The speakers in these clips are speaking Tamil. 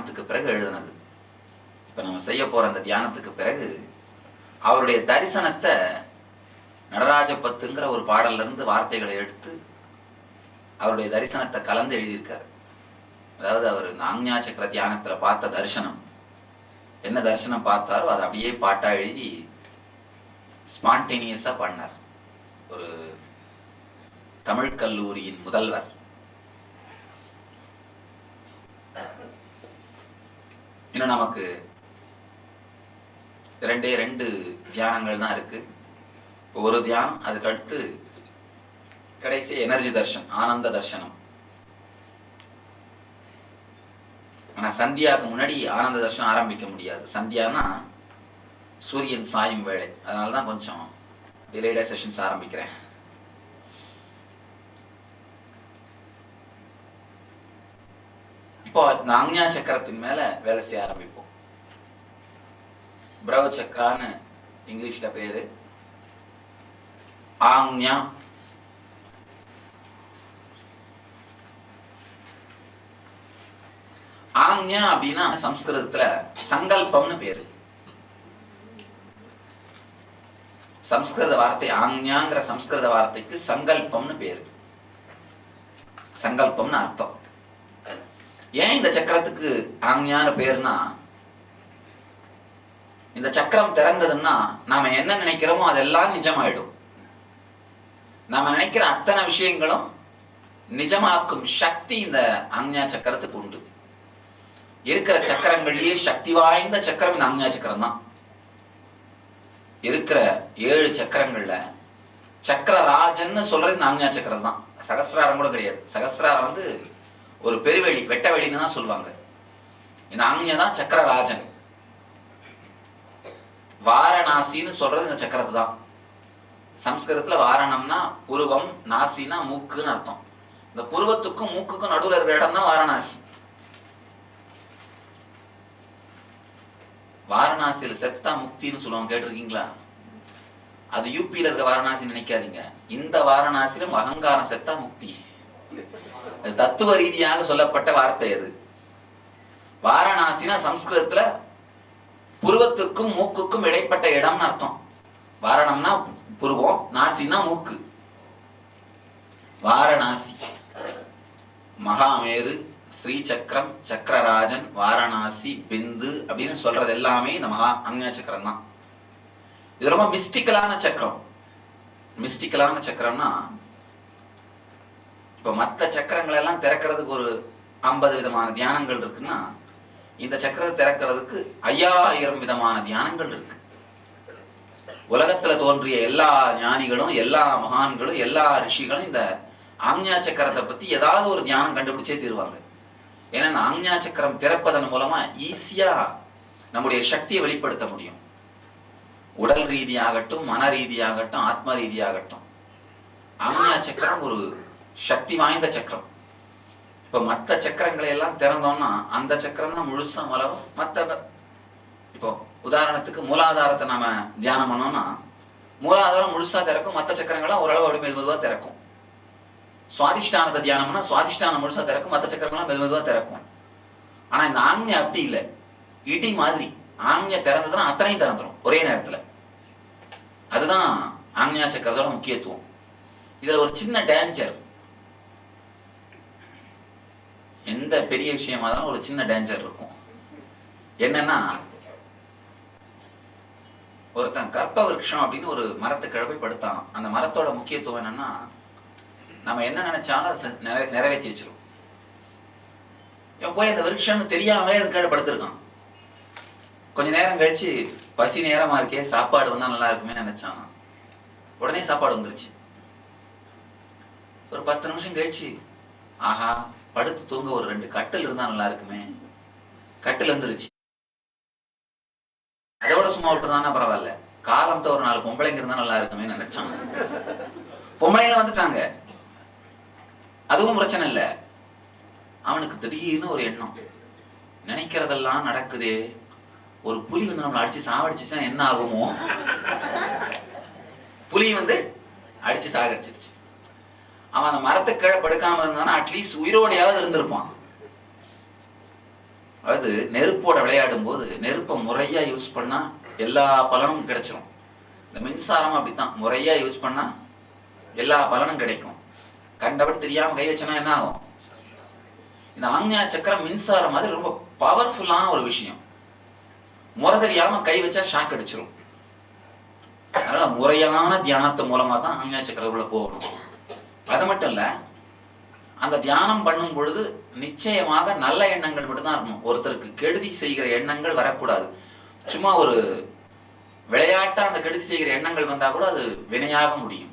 தியானத்துக்கு பிறகு எழுதுனது. இப்ப நம்ம செய்ய போற அந்த தியானத்துக்கு பிறகு அவருடைய தரிசனத்தை நடராஜ பத்துங்கிற ஒரு பாடல்ல இருந்து வார்த்தைகளை எடுத்து அவருடைய தரிசனத்தை கலந்து எழுதியிருக்காரு. அதாவது அவர் இந்த சக்கர தியானத்துல பார்த்த தரிசனம். என்ன தரிசனம் பார்த்தாரோ அதை அப்படியே பாட்டா எழுதி ஸ்பான்டேனியஸா பண்ணார். ஒரு தமிழ் கல்லூரியின் முதல்வர். இன்னும் நமக்கு ரெண்டே ரெண்டு தியானங்கள் தான் இருக்கு. ஒரு தியானம் அதுக்கு அடுத்து கடைசி எனர்ஜி தர்ஷன் ஆனந்த தர்ஷனம். ஆனா சந்தியாவுக்கு முன்னாடி ஆனந்த தர்ஷனம் ஆரம்பிக்க முடியாது. சந்தியானா சூரியன் சாயும் வேலை அதனால தான் கொஞ்சம் டிலேடா செஷன்ஸ் ஆரம்பிக்கிறேன். இப்போ இந்த சக்கரத்தின் மேல வேலை செய்ய ஆரம்பிப்போம். பிரவ சக்கரான்னு இங்கிலீஷ்ல பேரு. ஆங்யா ஆங்யா அப்படின்னா சம்ஸ்கிருதத்துல சங்கல்பம்னு பேரு. சம்ஸ்கிருத வார்த்தை ஆங்யாங்கிற சம்ஸ்கிருத வார்த்தைக்கு சங்கல்பம்னு பேரு. சங்கல்பம்னு அர்த்தம். ஏன் இந்த சக்கரத்துக்கு ஆக்ஞான்னு பேர்னா இந்த சக்கரம் திறந்ததுன்னா நாம என்ன நினைக்கிறோமோ அதெல்லாம் நிஜமாயிடும். நாம நினைக்கிற அத்தனை விஷயங்களும் நிஜமாக்கும் சக்தி இந்த ஆஞ்ஞா சக்கரத்துக்கு உண்டு. இருக்கிற சக்கரங்கள்லயே சக்தி வாய்ந்த சக்கரம் இந்த ஆஞ்ஞா சக்கரம் தான் இருக்கிற ஏழு சக்கரங்கள்ல சக்கரராஜன்னு சொல்றது இந்த ஆக்ஞா சக்கரம் தான் சகசிராரம் கூட கிடையாது. சகசிராரம் வந்து ஒரு பெருவெளி வெட்ட வெளின்னு தான் சொல்லுவாங்க. இந்த ஆக்ஞா தான் சக்கரராஜன். வாரணாசின்னு சொல்றது இந்த சக்கரத்து தான். சம்ஸ்கிருதத்துல வாரணம்னா புருவம் நாசினா மூக்குன்னு அர்த்தம். இந்த புருவத்துக்கும் மூக்குக்கும் நடுவில் இருக்கிற இடம் தான் வாரணாசி. வாரணாசியில செத்தா முக்தின்னு சொல்லுவாங்க கேட்டிருக்கீங்களா? அது யூபியில இருக்க வாரணாசி நினைக்காதீங்க. இந்த வாரணாசியிலும் அகங்காரம் செத்தா முக்தி. தத்துவ ரீதியாக சொல்லப்பட்ட வார்த்தை அது. வாரணாசினா சம்ஸ்கிருதத்துல புருவத்துக்கும் மூக்குக்கும் இடைப்பட்ட இடம்னு அர்த்தம். வாரணம்னா புருவம் நாசினா மூக்கு. வாரணாசி. மகாமேரு ஸ்ரீ சக்கரம் சக்கரராஜன் வாரணாசி பிந்து அப்படின்னு சொல்றது எல்லாமே இந்த மகா அங்ஞா சக்கரம் தான். இது ரொம்ப மிஸ்டிக்கலான சக்கரம். மிஸ்டிக்கலான சக்கரம்னா இப்ப மத்த சக்கரங்கள் எல்லாம் திறக்கிறதுக்கு ஒரு ஐம்பது விதமான தியானங்கள் இருக்குன்னா இந்த சக்கரத்தை திறக்கிறதுக்கு ஐயாயிரம் விதமான தியானங்கள் இருக்கு. உலகத்துல தோன்றிய எல்லா ஞானிகளும் எல்லா மகான்களும் எல்லா ரிஷிகளும் இந்த ஆக்ஞா சக்கரத்தை பத்தி ஏதாவது ஒரு தியானம் கண்டுபிடிச்சே தீருவாங்க. ஏன்னா இந்த ஆக்ஞா சக்கரம் திறப்பதன் மூலமா ஈஸியா நம்முடைய சக்தியை வெளிப்படுத்த முடியும். உடல் ரீதியாகட்டும் மன ரீதியாகட்டும் ஆத்ம ரீதியாகட்டும். ஆக்ஞா சக்கரம் ஒரு சக்தி வாய்ந்த சக்கரம். இப்ப மத்த சக்கரங்களை எல்லாம் திறந்தோம்னா அந்த சக்கரம் தான் முழுசா மலரும் மத்த இப்போ உதாரணத்துக்கு மூலாதாரத்தை நாம தியானம் பண்ணோம்னா மூலாதாரம் முழுசா திறக்கும் மத்த சக்கரங்கள்லாம் ஓரளவு அப்படி மெது திறக்கும். சுவாதிஷ்டானத்தை தியானம்னா சுவாதிஷ்டானம் முழுசா திறக்கும் மத்த சக்கரங்கள்லாம் மெது திறக்கும். ஆனா இந்த ஆக்ஞை அப்படி இல்லை. இடி மாதிரி ஆக்ஞை திறந்ததுன்னா அத்தனையும் திறந்துடும் ஒரே நேரத்துல. அதுதான் ஆங்யா சக்கரத்தோட முக்கியத்துவம். இதுல ஒரு சின்ன டேஞ்சர் எந்த பெரிய விஷயமா தான் ஒரு சின்ன டேஞ்சர் இருக்கும். என்னன்னா ஒருத்தன் கற்ப விருட்சம் அப்படின்னு ஒரு மரத்து கிழமை படுத்தான். அந்த மரத்தோட முக்கியத்துவம் என்னன்னா நம்ம என்ன நினைச்சாலும் அதை நிறைவேற்றி வச்சிரும். போய் அந்த விருட்சம்னு தெரியாமலே அது கீழே படுத்திருக்கான். கொஞ்ச நேரம் கழிச்சு பசி நேரமா இருக்கே சாப்பாடு வந்தா நல்லா இருக்குமே நினைச்சான். உடனே சாப்பாடு வந்துருச்சு. ஒரு பத்து நிமிஷம் கழிச்சு ஆஹா படுத்து தூங்க ஒரு ரெண்டு கட்டில் இருந்தா நல்லா இருக்குமே. கட்டில் வந்துருச்சு. அதோட சும்மா விட்டுருந்தானா பரவாயில்ல. காலம்த்த ஒரு நாலு பொம்பளைங்க இருந்தா நல்லா இருக்குமே நினைச்சாங்க பொம்பளைங்க வந்துட்டாங்க. அதுவும் பிரச்சனை இல்ல. அவனுக்கு திடீர்னு ஒரு எண்ணம். நினைக்கிறதெல்லாம் நடக்குதே. ஒரு புலி வந்து நம்மளை அடிச்சு சாவடிச்சுச்சுன்னா என்ன ஆகுமோ? புலி வந்து அடிச்சு சாகடிச்சிருச்சு. அவன் அந்த மரத்துக்கு கீழே படுக்காம இருந்தானா அட்லீஸ்ட் உயிரோடையாவது இருந்திருப்பான். அதாவது நெருப்போட விளையாடும் போது நெருப்பை முறையா யூஸ் பண்ணா எல்லா பலனும் கிடைச்சிரும். இந்த மின்சாரம் அப்படித்தான். முறையா யூஸ் பண்ணா எல்லா பலனும் கிடைக்கும். கண்டபடி தெரியாம கை வச்சனா என்ன ஆகும்? இந்த ஆஞ்ஞா சக்கரம் மின்சாரம் மாதிரி ரொம்ப பவர்ஃபுல்லான ஒரு விஷயம். முறை தெரியாம கை வச்சா ஷாக் அடிச்சிரும். அதனால முறையான தியானத்து மூலமா தான் ஆஞ்ஞா சக்கரத்துக்குள்ள போகணும். அது மட்டும் இல்ல அந்த தியானம் பண்ணும் பொழுது நிச்சயமாக நல்ல எண்ணங்கள் மட்டும்தான் இருக்கணும். ஒருத்தருக்கு கெடுதி செய்கிற எண்ணங்கள் வரக்கூடாது. சும்மா ஒரு விளையாட்டா அந்த கெடுதி செய்கிற எண்ணங்கள் வந்தா கூட அது வினையாக முடியும்.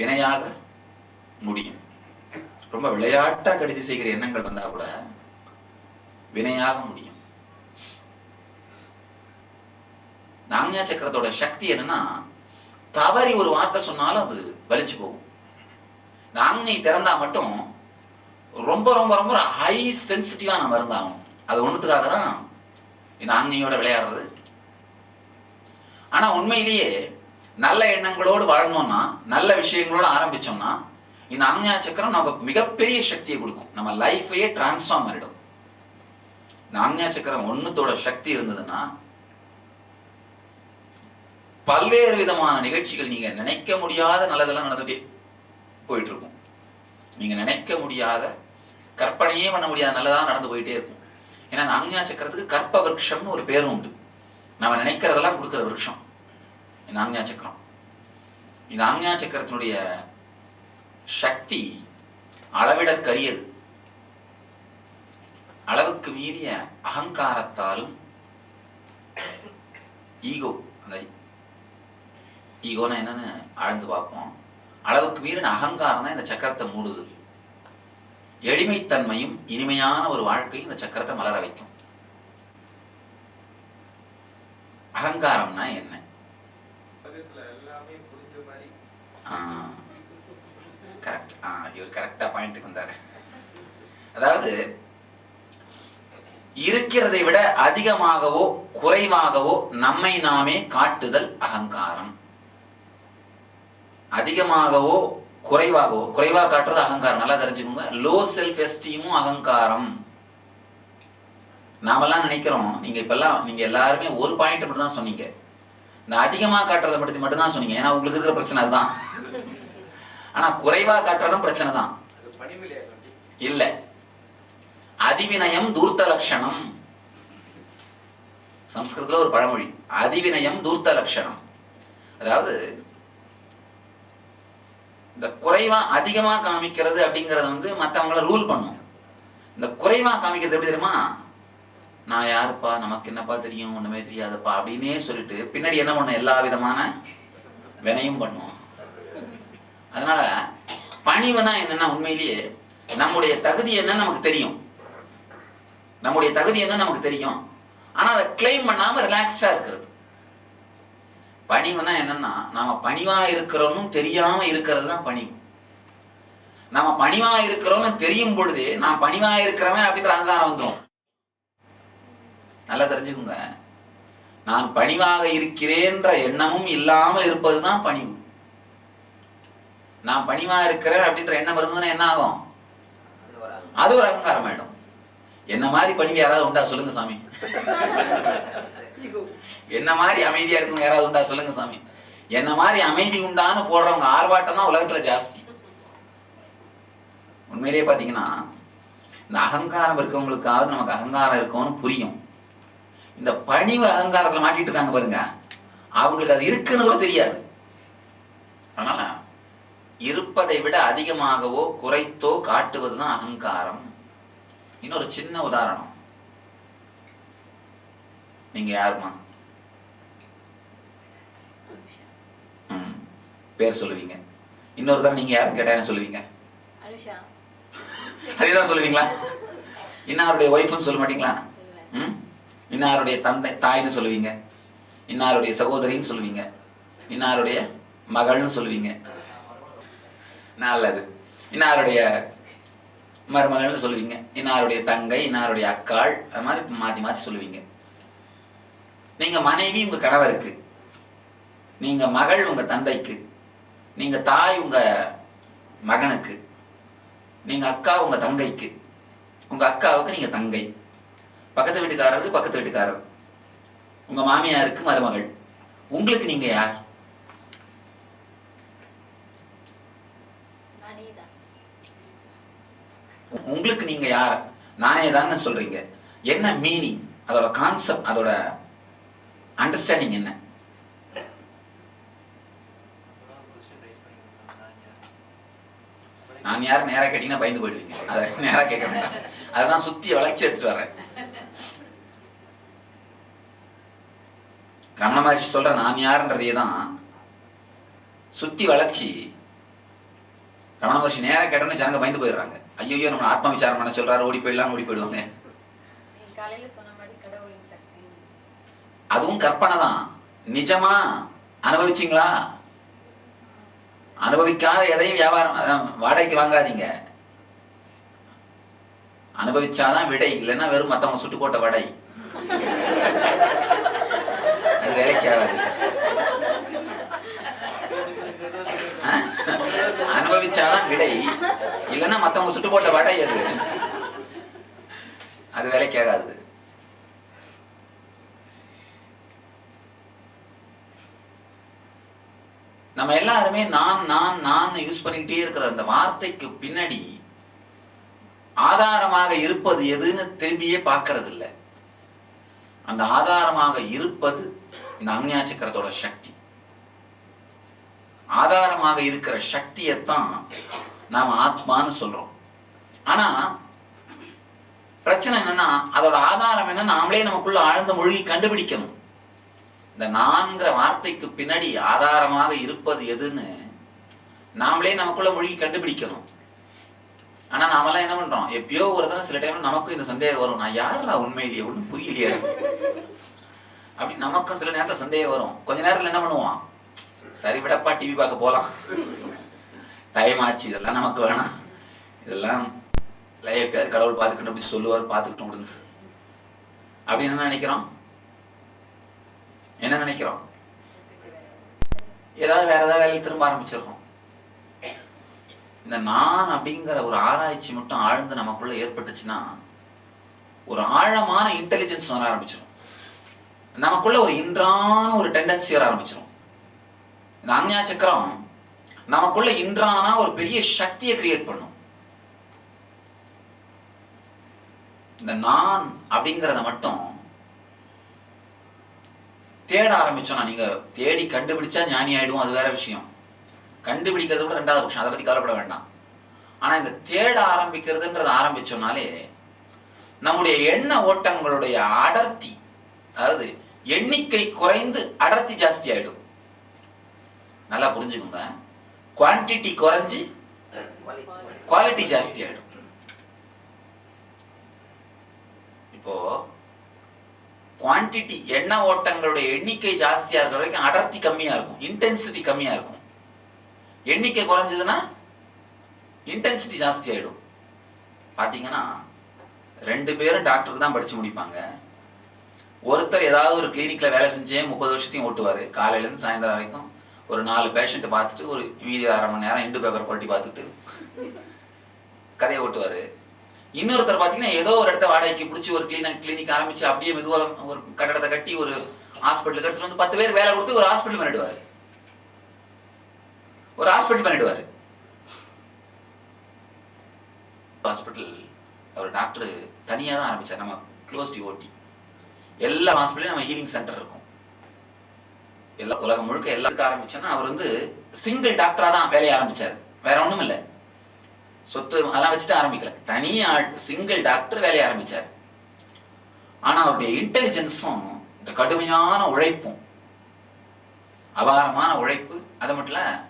வினையாக முடியும். ரொம்ப விளையாட்டா கெடுதி செய்கிற எண்ணங்கள் வந்தா கூட வினையாக முடியும். நாங்யா சக்கரத்தோட சக்தி என்னன்னா தவறி ஒரு வார்த்தை சொன்னாலும் அது வலிச்சு போகும். இந்த திறந்தா மட்டும் ரொம்ப ரொம்ப ரொம்ப ஹை சென்சிட்டிவா நம்ம இருந்தாகணும். அது ஒண்ணுத்துக்காக தான் இந்த ஆங்ஞையோட விளையாடுறது. ஆனா உண்மையிலேயே நல்ல எண்ணங்களோடு வாழணும்னா நல்ல விஷயங்களோட ஆரம்பிச்சோம்னா இந்த ஆங்ஞா சக்கரம் நம்ம மிகப்பெரிய சக்தியை கொடுக்கும். நம்ம லைஃபையே டிரான்ஸ்ஃபார்ம் பண்ணிடும் இந்த ஆங்ஞா சக்கரம் ஒன்றுத்தோட சக்தி இருந்ததுன்னா பல்வேறு விதமான நிகழ்ச்சிகள் நீங்க நினைக்க முடியாத நல்லதெல்லாம் நடந்துட்டே போயிட்டு இருக்கும் நீங்க நினைக்க முடியாத கற்பனையே பண்ண முடியாத நல்லதா நடந்து போயிட்டே இருக்கும். ஏன்னா அந்த ஆஞ்ஞா சக்கரத்துக்கு கற்ப விருட்சம்னு ஒரு பேரும் உண்டு. நம்ம நினைக்கிறதெல்லாம் கொடுக்குற விருட்சம் இந்த ஆஞ்ஞா சக்கரம். இந்த ஆஞ்ஞா சக்கரத்தினுடைய சக்தி அளவிடற்கரியது. அளவுக்கு மீறிய அகங்காரத்தாலும் ஈகோ அந்த ஈகோனா என்னன்னு ஆழ்ந்து பார்ப்போம். அளவுக்கு மீறின அகங்காரம் தான் இந்த சக்கரத்தை மூடுது. எளிமைத்தன்மையும் இனிமையான ஒரு வாழ்க்கை இந்த சக்கரத்தை மலர வைக்கும். அகங்காரம்னா என்ன? கரெக்ட் ஆ. இவர் கரெக்டா பாயிண்ட்டுக்கு வந்தாரு. அதாவது இருக்கிறதை விட அதிகமாகவோ குறைவாகவோ நம்மை நாமே காட்டுதல் அகங்காரம். அதிகமாகவோ குறைவாகவோ குறைவா காட்டுறது அகங்காரம். நல்லா தெரிஞ்சுக்கோங்க. லோ செல்ஃப் எஸ்டீமும் அகங்காரம். நாமெல்லாம் நினைக்கிறோம் நீங்க இப்பெல்லாம் நீங்க எல்லாருமே ஒரு பாயிண்ட் மட்டும் தான் சொன்னீங்க. இந்த அதிகமா காட்டுறதை பற்றி மட்டும் தான் சொன்னீங்க. ஏன்னா உங்களுக்கு இருக்கிற பிரச்சனை அதுதான். ஆனா குறைவா காட்டுறதும் பிரச்சனை தான். இல்ல. அதிவினயம் தூர்த்த லட்சணம் சம்ஸ்கிருதத்துல ஒரு பழமொழி. அதிவினயம் தூர்த்த லட்சணம் அதாவது இந்த குறைவா அதிகமா காமிக்கிறது அப்படிங்கறத வந்து மற்றவங்கள ரூல் பண்ணும். இந்த குறைவா காமிக்கிறது எப்படி தெரியுமா? நான் யாருப்பா? நமக்கு என்னப்பா தெரியும்? ஒண்ணுமே தெரியாதுப்பா? அப்படின்னே சொல்லிட்டு பின்னாடி என்ன பண்ணும்? எல்லா விதமான வினையும் பண்ணுவோம் அதனால பணிவுனா என்னன்னா உண்மையிலேயே நம்முடைய தகுதி என்னன்னு நமக்கு தெரியும். நம்முடைய தகுதி என்ன நமக்கு தெரியும். ஆனா அதை கிளைம் பண்ணாம ரிலாக்ஸ்டா இருக்கிறது. பணிவுனா என்னன்னா நாம பணிவா இருக்கிறோம்னு தெரியாம இருக்கிறது தான் பணிவு. நாம பணிவா இருக்கிறோம்னு தெரியும் பொழுது நான் பணிவா இருக்கிறவன் அப்படின்ற அகங்காரம் வந்துடும் நல்லா தெரிஞ்சுக்கோங்க. நான் பணிவாக இருக்கிறேன்ற எண்ணமும் இல்லாமல் இருப்பதுதான் பணிவு. நான் பணிவா இருக்கிறேன் அப்படின்ற எண்ணம் இருந்ததுன்னா என்ன ஆகும்? அது அது ஒரு அகங்காரம் ஆயிடும். என்ன மாதிரி பணிவு யாராவது உண்டா சொல்லுங்க சாமி. என்ன மாதிரி அமைதியா இருக்கணும்? யாராவது உண்டா? சொல்லுங்க சாமி. என்ன மாதிரி அமைதி உண்டான்னு போடுறவங்க ஆர்ப்பாட்டம் தான் உலகத்துல ஜாஸ்தி. உண்மையிலேயே பாத்தீங்கன்னா இந்த அகங்காரம் இருக்கவங்களுக்காவது நமக்கு அகங்காரம் இருக்கும்னு புரியும். இந்த பணிவு அகங்காரத்துல மாட்டிட்டு இருக்காங்க பாருங்க. அவங்களுக்கு அது இருக்குன்னு கூட தெரியாது. அதனால இருப்பதை விட அதிகமாகவோ குறைத்தோ காட்டுவதுதான் அகங்காரம். இன்னொரு சின்ன உதாரணம். நீங்க யாருமா பேர் சொல்லுவீங்க. இன்னொரு தடவை நீங்க யாரும் கேட்டா என்ன சொல்லுவீங்க அதேதான் சொல்லுவீங்களா? இன்னாருடைய ஒய்ஃப்னு சொல்ல மாட்டீங்களா? ம்? இன்னாருடைய தந்தை தாய்னு சொல்லுவீங்க. இன்னாருடைய சகோதரின்னு சொல்லுவீங்க. இன்னாருடைய மகள்னு சொல்லுவீங்க. நல்லது. இன்னாருடைய மருமகள்னு சொல்லுவீங்க. இன்னாருடைய தங்கை இன்னாருடைய அக்காள் அது மாதிரி மாத்தி மாத்தி சொல்லுவீங்க. நீங்க மனைவி உங்க கணவருக்கு. நீங்க மகள் உங்க தந்தைக்கு. நீங்க தாய் உங்க மகனுக்கு நீங்க அக்கா உங்க தங்கைக்கு உங்க அக்காவுக்கு நீங்க தங்கை. பக்கத்து வீட்டுக்காரருக்கு பக்கத்து வீட்டுக்காரர். உங்க மாமியாருக்கு மருமகள். உங்களுக்கு நீங்க யார்? உங்களுக்கு நீங்க யார்? நானே தான் சொல்றீங்க. என்ன மீனிங் அதோட கான்செப்ட் அதோட அண்டர்ஸ்டாண்டிங் என்ன? நான் யார் நேரா கேட்டீங்கன்னா பயந்து போயிடுவீங்க. அதை நேரா கேட்க வேண்டாம். அதான் சுத்தி வளைச்சு எடுத்துட்டு வர்றேன். ரமண மகர்ஷி சொல்ற நான் யாருன்றதையே தான் சுத்தி வளைச்சி ரமண மகர்ஷி நேரா கேட்டோன்னு ஜனங்க பயந்து போயிடுறாங்க. ஐயோ நம்ம ஆத்ம விசாரம் பண்ண சொல்றாரு ஓடி போயிடலாம் ஓடி போயிடுவாங்க. அதுவும் கற்பனை தான். நிஜமா அனுபவிச்சீங்களா? அனுபவிக்காத எதையும் வியாபாரம் அதான், வாடகைக்கு வாங்காதீங்க. அனுபவிச்சாதான் விடை இல்லைன்னா வெறும் மத்தவங்க சுட்டு போட்ட வடை. அது வேலைக்கு ஆகாது. அனுபவிச்சாதான் விடை இல்லைன்னா மத்தவங்க சுட்டு போட்ட வடை அது. அது வேலைக்கு ஆகாது. நம்ம எல்லாருமே நான் நான் நான் யூஸ் பண்ணிக்கிட்டே இருக்கிற அந்த வார்த்தைக்கு பின்னாடி ஆதாரமாக இருப்பது எதுன்னு திரும்பியே பார்க்கறது இல்லை அந்த ஆதாரமாக இருப்பது இந்த அஞ்ஞா சக்கரத்தோட சக்தி. ஆதாரமாக இருக்கிற சக்தியைத்தான் நாம் ஆத்மான்னு சொல்றோம். ஆனா பிரச்சனை என்னன்னா அதோட ஆதாரம் என்ன நாமளே நமக்குள்ள ஆழ்ந்த மொழி கண்டுபிடிக்கணும். இந்த நான்கிற வார்த்தைக்கு பின்னாடி ஆதாரமாக இருப்பது எதுன்னு நாமளே நமக்குள்ள மொழி கண்டுபிடிக்கணும். ஆனா நாமெல்லாம் என்ன பண்றோம்? எப்பயோ ஒரு தடவை சில டைம்ல நமக்கும் இந்த சந்தேகம் வரும். நான் யாரா உண்மையிலேயே ஒன்றும் புரியலையே. அப்படி நமக்கும் சில நேரத்துல சந்தேகம் வரும். கொஞ்ச நேரத்துல என்ன பண்ணுவான் சரி விடப்பா டிவி பார்க்க போலாம். டைம் ஆச்சு. இதெல்லாம் நமக்கு வேணாம். இதெல்லாம் லைஃப் கடவுள் பார்த்துக்கிட்டு அப்படி சொல்லுவார் பார்த்துக்கிட்டு அப்படின்னு என்ன நினைக்கிறோம்? என்ன நினைக்கிறோம்? ஏதாவது வேற ஏதாவது வேலையை திரும்ப ஆரம்பிச்சிருக்கோம் இந்த நான் அப்படிங்கிற ஒரு ஆராய்ச்சி மட்டும் ஆழ்ந்து நமக்குள்ள ஏற்பட்டுச்சுன்னா ஒரு ஆழமான இன்டெலிஜென்ஸ் வர ஆரம்பிச்சிடும். நமக்குள்ள ஒரு இன்றான ஒரு டெண்டன்சி வர ஆரம்பிச்சிடும். இந்த அஞ்ஞா சக்கரம் நமக்குள்ள இன்றானா ஒரு பெரிய சக்தியை கிரியேட் பண்ணும். இந்த நான் அப்படிங்கிறத மட்டும் தேட ஆரம்பிச்சோம்னா நீங்க தேடி கண்டுபிடிச்சா ஞானி ஆயிடுவோம் அது வேற விஷயம். கண்டுபிடிக்கிறது கூட ரெண்டாவது பட்சம் அதை பத்தி கவலைப்பட வேண்டாம். ஆனா இந்த தேட ஆரம்பிக்கிறதுன்றது ஆரம்பிச்சோம்னாலே நம்முடைய எண்ண ஓட்டங்களுடைய அடர்த்தி அதாவது எண்ணிக்கை குறைந்து அடர்த்தி ஜாஸ்தி ஆயிடும். நல்லா புரிஞ்சுக்கோங்க. குவான்டிட்டி குறைஞ்சு குவாலிட்டி ஜாஸ்தி ஆயிடும். இப்போ குவான்டிட்டி எண்ண ஓட்டங்களுடைய எண்ணிக்கை ஜாஸ்தியாக இருக்கிற வரைக்கும் அடர்த்தி கம்மியாக இருக்கும். இன்டென்சிட்டி கம்மியாக இருக்கும். எண்ணிக்கை குறைஞ்சதுன்னா இன்டென்சிட்டி ஜாஸ்தி ஆகிடும் பார்த்தீங்கன்னா ரெண்டு பேரும் டாக்டருக்கு தான் படித்து முடிப்பாங்க. ஒருத்தர் ஏதாவது ஒரு கிளினிக்கில் வேலை செஞ்சே முப்பது வருஷத்தையும் ஓட்டுவார். காலையிலேருந்து சாயந்தரம் வரைக்கும் ஒரு நாலு பேஷண்ட்டை பார்த்துட்டு ஒரு மீதி அரை மணி நேரம் இண்டு பேப்பர் புரட்டி பார்த்துட்டு கதையை ஓட்டுவார். இன்னொருத்தர் பார்த்தீங்கன்னா ஏதோ ஒரு இடத்த வாடகைக்கு பிடிச்சி ஒரு கிளினிக் கிளினிக் ஆரம்பிச்சு அப்படியே மெதுவாக ஒரு கட்டடத்தை கட்டி ஒரு ஹாஸ்பிட்டலுக்கு எடுத்துட்டு வந்து பத்து பேர் வேலை கொடுத்து ஒரு ஹாஸ்பிட்டல் பண்ணிடுவார். ஒரு ஹாஸ்பிட்டல் பண்ணிடுவார். ஹாஸ்பிட்டல் அவர் டாக்டர் தனியாக தான் ஆரம்பிச்சார். நம்ம க்ளோஸ் டி ஓட்டி எல்லா ஹாஸ்பிட்டலையும் நம்ம ஹீலிங் சென்டர் இருக்கும். எல்லா உலகம் முழுக்க எல்லாத்துக்கும் ஆரம்பிச்சோன்னா அவர் வந்து சிங்கிள் டாக்டரா தான் வேலையை ஆரம்பிச்சார். வேற ஒன்றும் இல்லை. சொத்து அதெல்லாம் வச்சுட்டு ஆரம்பிக்கல. தனியா ஆள் சிங்கிள் டாக்டர் வேலையை ஆரம்பிச்சார். ஆனா அவருடைய இன்டெலிஜென்ஸும் இந்த கடுமையான உழைப்பும் அபாரமான உழைப்பு அது மட்டும் இல்ல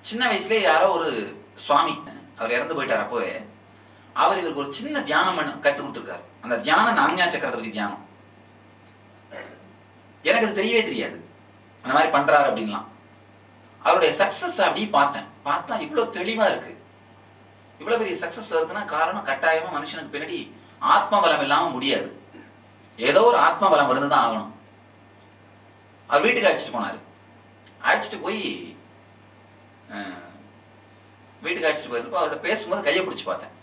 சின்ன வயசுல யாரோ ஒரு சுவாமி அவர் இறந்து போயிட்டார் அப்போவே அவர் இவருக்கு ஒரு சின்ன தியானம் பண்ண கொடுத்துருக்காரு. அந்த தியானம் நாங்யா சக்கரத்தை பத்தி தியானம். எனக்கு அது தெரியவே தெரியாது. அந்த மாதிரி பண்றாரு அப்படின்லாம். அவருடைய சக்சஸ் அப்படி பார்த்தேன். பார்த்தா இவ்வளவு தெளிவா இருக்கு. இவ்வளவு பெரிய சக்சஸ் வருதுன்னா காரணம் கட்டாயமா மனுஷனுக்கு பின்னாடி ஆத்ம பலம் இல்லாம முடியாது. ஏதோ ஒரு ஆத்ம பலம் இருந்துதான் ஆகணும். அவர் வீட்டுக்கு அழைச்சிட்டு போனாரு. அழைச்சிட்டு போய் வீட்டுக்கு அழைச்சிட்டு போயிருந்தப்போ அவர்கிட்ட பேசும்போது கையை பிடிச்சி பார்த்தேன்.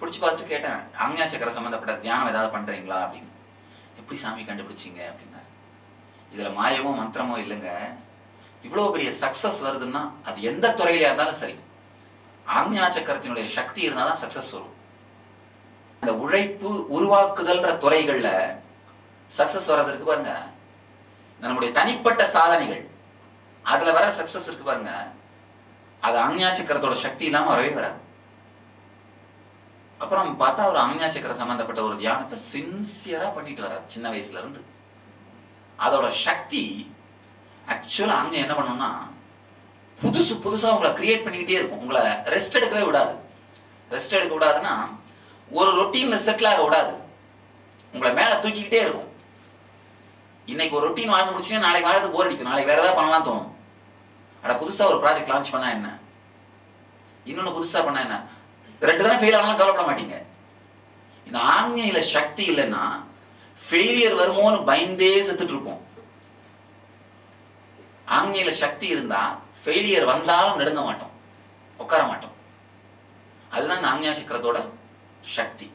பிடிச்சி பார்த்துட்டு கேட்டேன் அங்கா சக்கர சம்மந்தப்பட்ட தியானம் ஏதாவது பண்றீங்களா அப்படின்னு. எப்படி சாமி கண்டுபிடிச்சீங்க அப்படின்னா இதுல மாயமோ மந்திரமோ இல்லைங்க. இவ்வளவு பெரிய சக்சஸ் வருதுன்னா அது எந்த துறையிலையா இருந்தாலும் சரி. ஆக்ஞா சக்கரத்தினுடைய சக்தி இருந்தால் தான் சக்சஸ் வரும். இந்த உழைப்பு உருவாக்குதல்ன்ற துறைகள்ல சக்சஸ் வர்றதுக்கு பாருங்க. நம்முடைய தனிப்பட்ட சாதனைகள் அதுல வர சக்சஸ் இருக்கு பாருங்க. அது ஆக்ஞா சக்கரத்தோட சக்தி இல்லாம வரவே வராது. அப்புறம் பார்த்தா ஒரு ஆக்ஞா சக்கர சம்பந்தப்பட்ட ஒரு தியானத்தை சின்சியரா பண்ணிட்டு வர்றாரு சின்ன வயசுல இருந்து. அதோட சக்தி ஆக்சுவலா அங்க என்ன பண்ணும்னா புதுசு புதுசா உங்களை கிரியேட் பண்ணிக்கிட்டே இருக்கும். உங்களை ரெஸ்ட் எடுக்கவே விடாது. ரெஸ்ட் எடுக்க விடாதுன்னா ஒரு ரொட்டீன்ல செட்டில் ஆக விடாது. உங்களை மேல தூக்கிக்கிட்டே இருக்கும். இன்னைக்கு ஒரு ரொட்டீன் வாழ்ந்து முடிச்சுன்னா நாளைக்கு வாழ்றது போர் அடிக்கும். நாளைக்கு வேற ஏதாவது பண்ணலாம் தோணும். அட புதுசா ஒரு ப்ராஜெக்ட் லான்ச் பண்ணா என்ன? இன்னொன்னு புதுசா பண்ணா என்ன? ரெண்டு தானே ஃபெயில் ஆனாலும் கவலைப்பட மாட்டீங்க. இந்த ஆங்ஞையில சக்தி இல்லைன்னா ஃபெயிலியர் வருமோன்னு பயந்தே செத்துட்டு இருப்போம் ஆங்ஞையில சக்தி இருந்தா ஃபெயிலியர் வந்தாலும் நெருங்க மாட்டோம். உட்கார மாட்டோம். அதுதான் இந்த ஆக்ஞா சக்கரத்தோட சக்தி.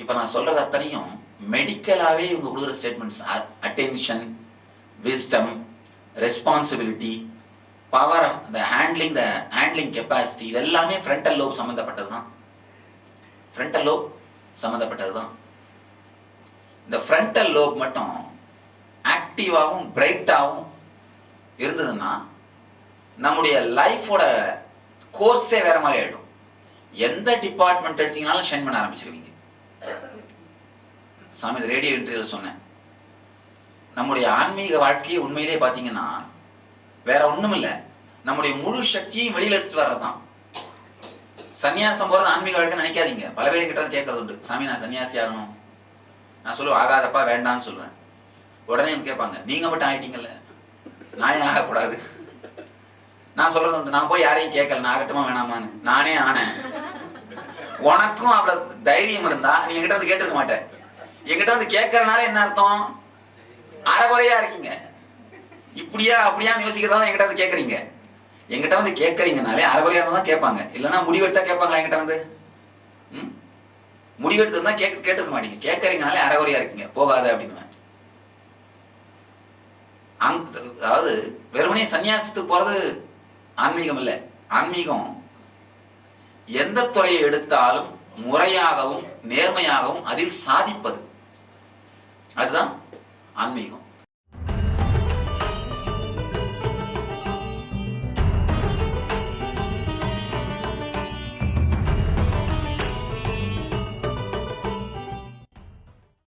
இப்போ நான் சொல்றது அத்தனையும் மெடிக்கலாகவே இவங்க கொடுக்குற statements attention wisdom responsibility power of the handling the handling capacity இது எல்லாமே ஃப்ரண்டல் லோப் சம்மந்தப்பட்டது தான். ஃப்ரண்டல் லோப் சம்மந்தப்பட்டது தான். இந்த ஃப்ரண்டல் லோப் மட்டும் ஆக்டிவாகவும் பிரைட்டாகவும் இருந்ததுன்னா நம்முடைய லைஃபோட கோர்ஸே வேற மாதிரி ஆயிடும். எந்த டிபார்ட்மெண்ட் எடுத்தீங்கனாலும் ஷைன் பண்ண ஆரம்பிச்சிருவீங்க. சாமி இந்த ரேடியோ இன்டர்வியூல சொன்னேன். நம்முடைய ஆன்மீக வாழ்க்கையை உண்மையிலே பார்த்தீங்கன்னா வேற ஒண்ணும் இல்லை. நம்முடைய முழு சக்தியையும் வெளியில் எடுத்துட்டு வர்றதுதான். சன்னியாசம் போறது ஆன்மீக வாழ்க்கை நினைக்காதீங்க. பல பேர் கிட்ட கேட்கறது உண்டு. சாமி நான் சன்னியாசி ஆகணும். நான் சொல்லுவேன் ஆகாதப்பா வேண்டாம்னு சொல்லுவேன். உடனே கேட்பாங்க நீங்க மட்டும் ஆயிட்டீங்கல்ல. நான் ஏன் ஆகக்கூடாது? நான் சொல்றது உண்டு. நான் போய் யாரையும் கேட்கல நான் ஆகட்டுமா வேணாமான்னு. நானே ஆனேன். உனக்கும் அவ்வளவு தைரியம் இருந்தா நீ என்கிட்ட வந்து கேட்டுக்க மாட்டேன் என்கிட்ட வந்து கேட்கறதுனால என்ன அர்த்தம்? அறகுறையா இருக்கீங்க. இப்படியா அப்படியான்னு யோசிக்கிறதா தான் என்கிட்ட வந்து கேட்கறீங்க என்கிட்ட வந்து கேட்கறீங்கனாலே அறகுறையா இருந்தா தான் கேட்பாங்க. இல்லைன்னா முடிவெடுத்தா கேட்பாங்களா என்கிட்ட வந்து? ம்? முடிவெடுத்து இருந்தா கேட்க கேட்டுக்க மாட்டீங்க. கேட்கறீங்கனாலே அறகுறையா இருக்கீங்க. போகாத அப்படின்னு. அதாவது வெறுமனே சன்னியாசத்துக்கு போறது ஆன்மீகம் இல்லை ஆன்மீகம். எந்த துறையை எடுத்தாலும் முறையாகவும் நேர்மையாகவும் அதில் சாதிப்பது. அதுதான் ஆன்மீகம்.